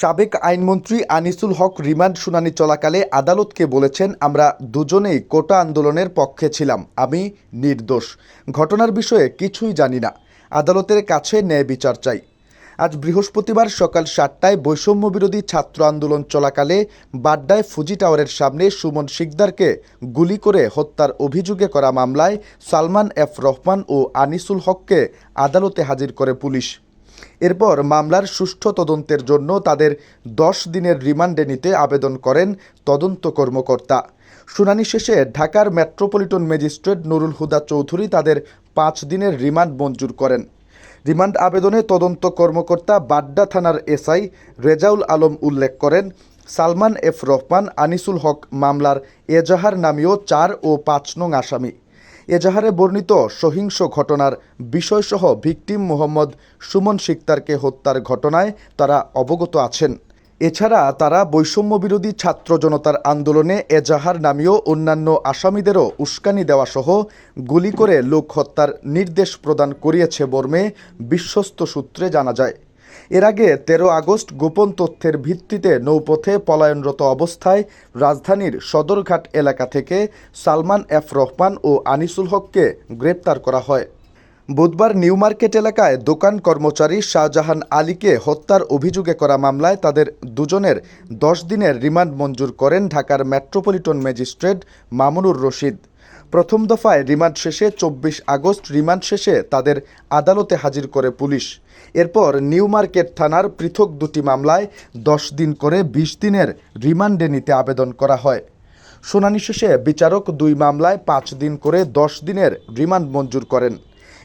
সাবেক আইনমন্ত্রী আনিসুল হক রিমান্ড শুনানি চলাকালে আদালতকে বলেছেন, আমরা দুজনেই কোটা আন্দোলনের পক্ষে ছিলাম। আমি নির্দোষ। ঘটনার বিষয়ে কিছুই জানি না। আদালতের কাছে ন্যায় বিচার চাই। আজ বৃহস্পতিবার সকাল সাতটায় বৈষম্য বিরোধী ছাত্র আন্দোলন চলাকালে বাড্ডায় ফুজি টাওয়ারের সামনে সুমন শিকদারকে গুলি করে হত্যার অভিযোগে করা মামলায় সালমান এফ রহমান ও আনিসুল হককে আদালতে হাজির করে পুলিশ। এরপর মামলার সুষ্ঠু তদন্তের জন্য তাদের দশ দিনের রিমান্ডে নিতে আবেদন করেন তদন্ত কর্মকর্তা। শুনানি শেষে ঢাকার মেট্রোপলিটন ম্যাজিস্ট্রেট নুরুল হুদা চৌধুরী তাদের পাঁচ দিনের রিমান্ড মঞ্জুর করেন। রিমান্ড আবেদনে তদন্ত কর্মকর্তা বাড্ডা থানার এসআই রেজাউল আলম উল্লেখ করেন, সালমান এফ রহমান, আনিসুল হক মামলার এজাহার নামীয় চার ও পাঁচ নং আসামি। এজাহারে বর্ণিত সহিংস ঘটনার বিষয়সহ ভিকটিম মোহাম্মদ সুমন শিকদারকে হত্যার ঘটনায় তারা অবগত আছেন। এছাড়া তারা বৈষম্য বিরোধী ছাত্র জনতার আন্দোলনে এজাহার নামীয় অন্যান্য আসামিদেরও উস্কানি দেওয়া সহ গুলি করে লোক হত্যার নির্দেশ প্রদান করিয়েছে বর্মে বিশ্বস্ত সূত্রে জানা যায়। এর আগে তেরো আগস্ট গোপন তথ্যের ভিত্তিতে নৌপথে পলায়নরত অবস্থায় রাজধানীর সদরঘাট এলাকা থেকে সালমান এফ রহমান ও আনিসুল হককে গ্রেপ্তার করা হয়। বুধবার নিউ মার্কেট এলাকায় দোকান কর্মচারী শাহজাহান আলীকে হত্যার অভিযোগে করা মামলায় তাদের দুজনের দশ দিনের রিমান্ড মঞ্জুর করেন ঢাকার মেট্রোপলিটন ম্যাজিস্ট্রেট মামুনুর রশিদ। প্রথম দফায় রিমান্ড শেষে চব্বিশ আগস্ট রিমান্ড শেষে তাদের আদালতে হাজির করে পুলিশ। এরপর নিউ মার্কেট থানার পৃথক দুটি মামলায় দশ দিন করে বিশ দিনের রিমান্ডে নিতে আবেদন করা হয়। শুনানি শেষে বিচারক দুই মামলায় পাঁচ দিন করে দশ দিনের রিমান্ড মঞ্জুর করেন।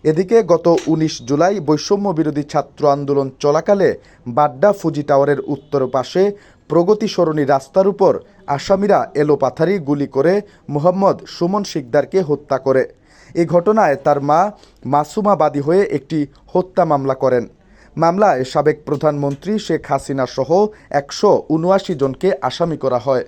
এদিকে গত উনিশ জুলাই বৈষম্য বিরোধী ছাত্র আন্দোলন চলাকালে বাড্ডা ফুজি টাওয়ারের উত্তর পাশে প্রগতি সরণি রাস্তার উপর আসামিরা এলোপাথারি গুলি করে মোহাম্মদ সুমন শিকদারকে হত্যা করে। এ ঘটনায় তার মা মাসুমাবাদী হয়ে একটি হত্যা মামলা করেন। মামলায় সাবেক প্রধানমন্ত্রী শেখ হাসিনা সহ একশো উনআশি জনকে আসামি করা হয়।